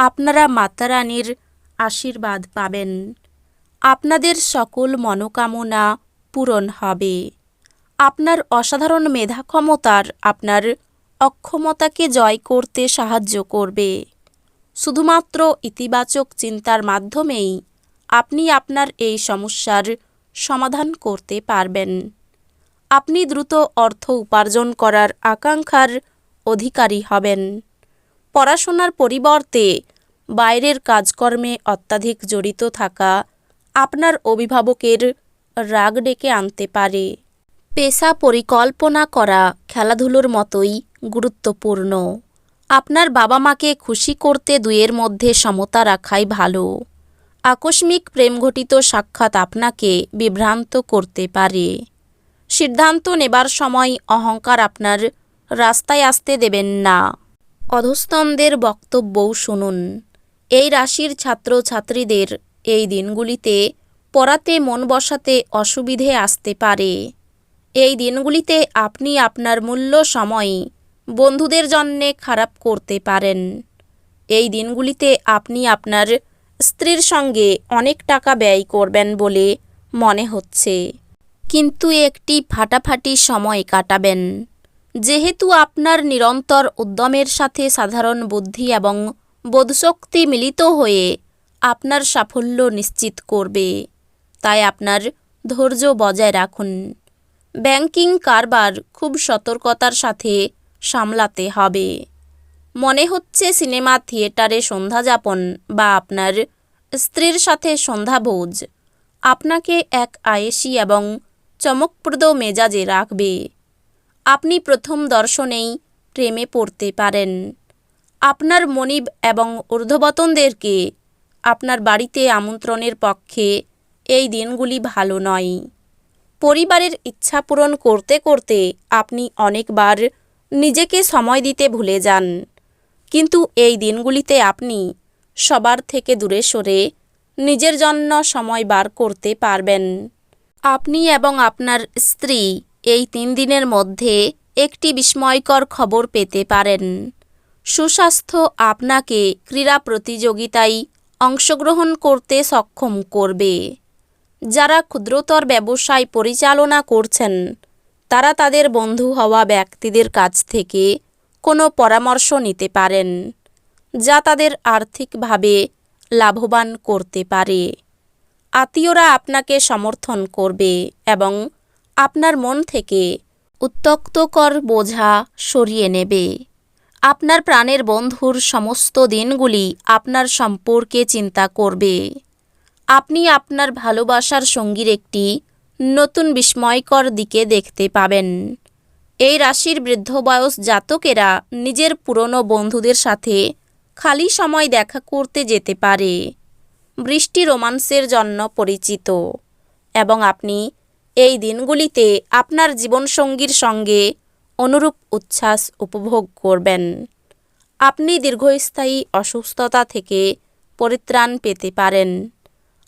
আপনারা মাতারানীর আশীর্বাদ পাবেন। আপনাদের সকল মনোকামনা পূরণ হবে। আপনার অসাধারণ মেধা ক্ষমতার আপনার অক্ষমতাকে জয় করতে সাহায্য করবে। শুধুমাত্র ইতিবাচক চিন্তার মাধ্যমেই আপনি আপনার এই সমস্যার সমাধান করতে পারবেন। আপনি দ্রুত অর্থ উপার্জন করার আকাঙ্ক্ষার অধিকারী হবেন। পড়াশোনার পরিবর্তে বাইরের কাজকর্মে অত্যাধিক জড়িত থাকা আপনার অভিভাবকের রাগ ডেকে আনতে পারে। পেশা পরিকল্পনা করা খেলাধুলোর মতোই গুরুত্বপূর্ণ। আপনার বাবা মাকে খুশি করতে দুয়ের মধ্যে সমতা রাখাই ভালো। আকস্মিক প্রেমঘটিত সাক্ষাৎ আপনাকে বিভ্রান্ত করতে পারে। সিদ্ধান্ত নেবার সময় অহংকার আপনার রাস্তায় আসতে দেবেন না। অধস্তনদের বক্তব্যও শুনুন। এই রাশির ছাত্র ছাত্রীদের এই দিনগুলিতে পড়াতে মন বসাতে অসুবিধে আসতে পারে। এই দিনগুলিতে আপনি আপনার মূল্য সময় বন্ধুদের জন্যে খারাপ করতে পারেন। এই দিনগুলিতে আপনি আপনার স্ত্রীর সঙ্গে অনেক টাকা ব্যয় করবেন বলে মনে হচ্ছে। কিন্তু একটি ফাটাফাটি সময় কাটাবেন। যেহেতু আপনার নিরন্তর উদ্যমের সাথে সাধারণ বুদ্ধি এবং বোধশক্তি মিলিত হয়ে আপনার সাফল্য নিশ্চিত করবে, তাই আপনার ধৈর্য বজায় রাখুন। ব্যাংকিং কারবার খুব সতর্কতার সাথে সামলাতে হবে। মনে হচ্ছে সিনেমা, থিয়েটারে সন্ধ্যাযাপন বা আপনার স্ত্রীর সাথে সন্ধ্যাভোজ আপনাকে এক আয়েসি এবং চমকপ্রদ মেজাজে রাখবে। আপনি প্রথম দর্শনেই প্রেমে পড়তে পারেন। আপনার মনিব এবং ঊর্ধ্ববতনদেরকে আপনার বাড়িতে আমন্ত্রণের পক্ষে এই দিনগুলি ভালো নয়। পরিবারের ইচ্ছা পূরণ করতে করতে আপনি অনেকবার নিজেকে সময় দিতে ভুলে যান। কিন্তু এই দিনগুলিতে আপনি সবার থেকে দূরে সরে নিজের জন্য সময় বার করতে পারবেন। আপনি এবং আপনার স্ত্রী এই তিন দিনের মধ্যে একটি বিস্ময়কর খবর পেতে পারেন। সুস্বাস্থ্য আপনাকে ক্রীড়া প্রতিযোগিতায় অংশগ্রহণ করতে সক্ষম করবে। যারা ক্ষুদ্রতর ব্যবসায় পরিচালনা করছেন, তারা তাদের বন্ধু হওয়া ব্যক্তিদের কাছ থেকে কোনো পরামর্শ নিতে পারেন, যা তাদের আর্থিকভাবে লাভবান করতে পারে। আত্মীয়রা আপনাকে সমর্থন করবে এবং আপনার মন থেকে উত্তক্তকর বোঝা সরিয়ে নেবে। আপনার প্রাণের বন্ধুর সমস্ত দিনগুলি আপনার সম্পর্কে চিন্তা করবে। আপনি আপনার ভালোবাসার সঙ্গীর একটি নতুন বিস্ময়কর দিকে দেখতে পাবেন। এই রাশির বৃদ্ধ বয়স জাতকেরা নিজের পুরনো বন্ধুদের সাথে খালি সময় দেখা করতে যেতে পারে। বৃষ্টি রোমান্সের জন্য পরিচিত এবং আপনি এই দিনগুলিতে আপনার জীবনসঙ্গীর সঙ্গে অনুরূপ উচ্ছ্বাস উপভোগ করবেন। আপনি দীর্ঘস্থায়ী অসুস্থতা থেকে পরিত্রাণ পেতে পারেন।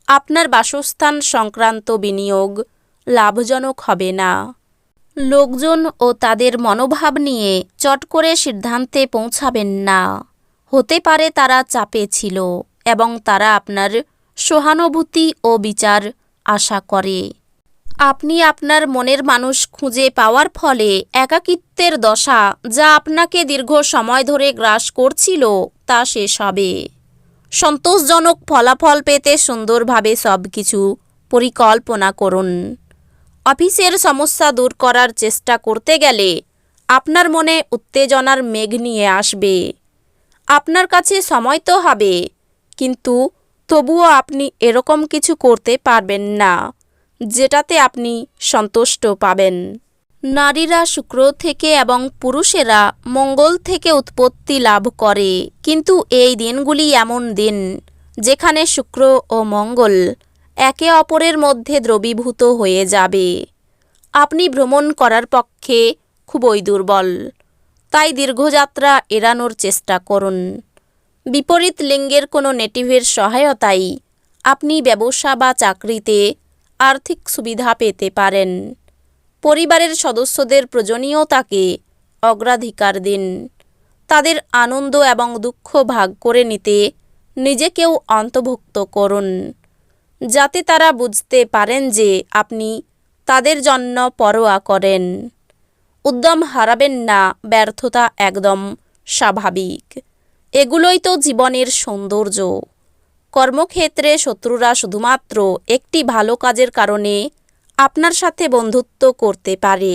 আপনার বাসস্থান সংক্রান্ত বিনিয়োগ লাভজনক হবে না। লোকজন ও তাদের মনোভাব নিয়ে চট করে সিদ্ধান্তে পৌঁছাবেন না। হতে পারে তারা চাপে ছিল এবং তারা আপনার সহানুভূতি ও বিচার আশা করে। আপনি আপনার মনের মানুষ খুঁজে পাওয়ার ফলে একাকিত্বের দশা যা আপনাকে দীর্ঘ সময় ধরে গ্রাস করছিল, তা শেষ হবে। সন্তোষজনক ফলাফল পেতে সুন্দরভাবে সব কিছু পরিকল্পনা করুন। অফিসের সমস্যা দূর করার চেষ্টা করতে গেলে আপনার মনে উত্তেজনার মেঘ নিয়ে আসবে। আপনার কাছে সময় তো হবে, কিন্তু তবুও আপনি এরকম কিছু করতে পারবেন না। যেটাতে আপনি সন্তুষ্ট পাবেন। নারীরা শুক্র থেকে এবং পুরুষেরা মঙ্গল থেকে উৎপত্তি লাভ করে। কিন্তু এই দিনগুলি এমন দিন, যেখানে শুক্র ও মঙ্গল একে অপরের মধ্যে দ্রবীভূত হয়ে যাবে। আপনি ভ্রমণ করার পক্ষে খুবই দুর্বল। তাই দীর্ঘযাত্রা এড়ানোর চেষ্টা করুন। বিপরীত লিঙ্গের কোনো নেটিভের সহায়তায় আপনি ব্যবসা বা চাকরিতে আর্থিক সুবিধা পেতে পারেন। পরিবারের সদস্যদের প্রয়োজনীয়তাকে অগ্রাধিকার দিন। তাদের আনন্দ এবং দুঃখ ভাগ করে নিতে নিজেকেও অন্তর্ভুক্ত করুন। যাতে তারা বুঝতে পারেন যে আপনি তাদের জন্য পরোয়া করেন। উদ্যম হারাবেন না, ব্যর্থতা একদম স্বাভাবিক। এগুলোই তো জীবনের সৌন্দর্য। কর্মক্ষেত্রে শত্রুরা শুধুমাত্র একটি ভালো কাজের কারণে আপনার সাথে বন্ধুত্ব করতে পারে।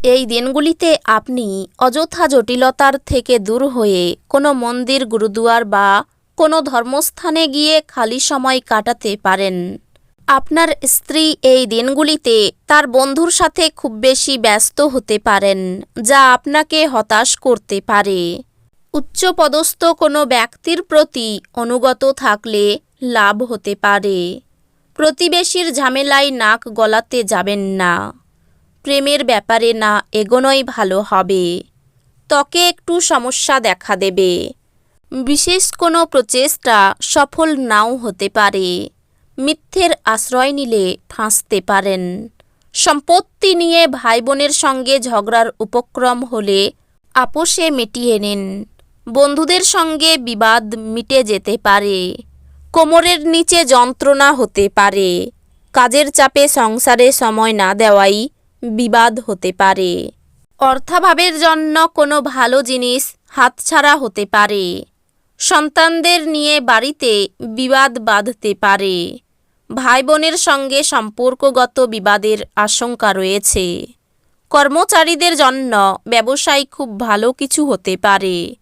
এই দিনগুলিতে আপনি অযথা জটিলতার থেকে দূর হয়ে কোনো মন্দির, গুরুদুয়ার বা কোনো ধর্মস্থানে গিয়ে খালি সময় কাটাতে পারেন। আপনার স্ত্রী এই দিনগুলিতে তার বন্ধুর সাথে খুব বেশি ব্যস্ত হতে পারেন, যা আপনাকে হতাশ করতে পারে। উচ্চপদস্থ কোনো ব্যক্তির প্রতি অনুগত থাকলে লাভ হতে পারে। প্রতিবেশীর ঝামেলায় নাক গলাতে যাবেন না। প্রেমের ব্যাপারে না এগোনোই ভালো হবে। ত্বকে একটু সমস্যা দেখা দেবে। বিশেষ কোনো প্রচেষ্টা সফল নাও হতে পারে। মিথ্যের আশ্রয় নিলে ফাঁসতে পারেন। সম্পত্তি নিয়ে ভাই বোনের সঙ্গে ঝগড়ার উপক্রম হলে আপোষে মিটিয়ে নিন। বন্ধুদের সঙ্গে বিবাদ মিটে যেতে পারে। কোমরের নিচে যন্ত্রণা হতে পারে। কাজের চাপে সংসারে সময় না দেওয়াই বিবাদ হতে পারে। অর্থাভাবের জন্য কোনো ভালো জিনিস হাতছাড়া হতে পারে। সন্তানদের নিয়ে বাড়িতে বিবাদ বাঁধতে পারে। ভাই বোনের সঙ্গে সম্পর্কগত বিবাদের আশঙ্কা রয়েছে। কর্মচারীদের জন্য ব্যবসায় খুব ভালো কিছু হতে পারে।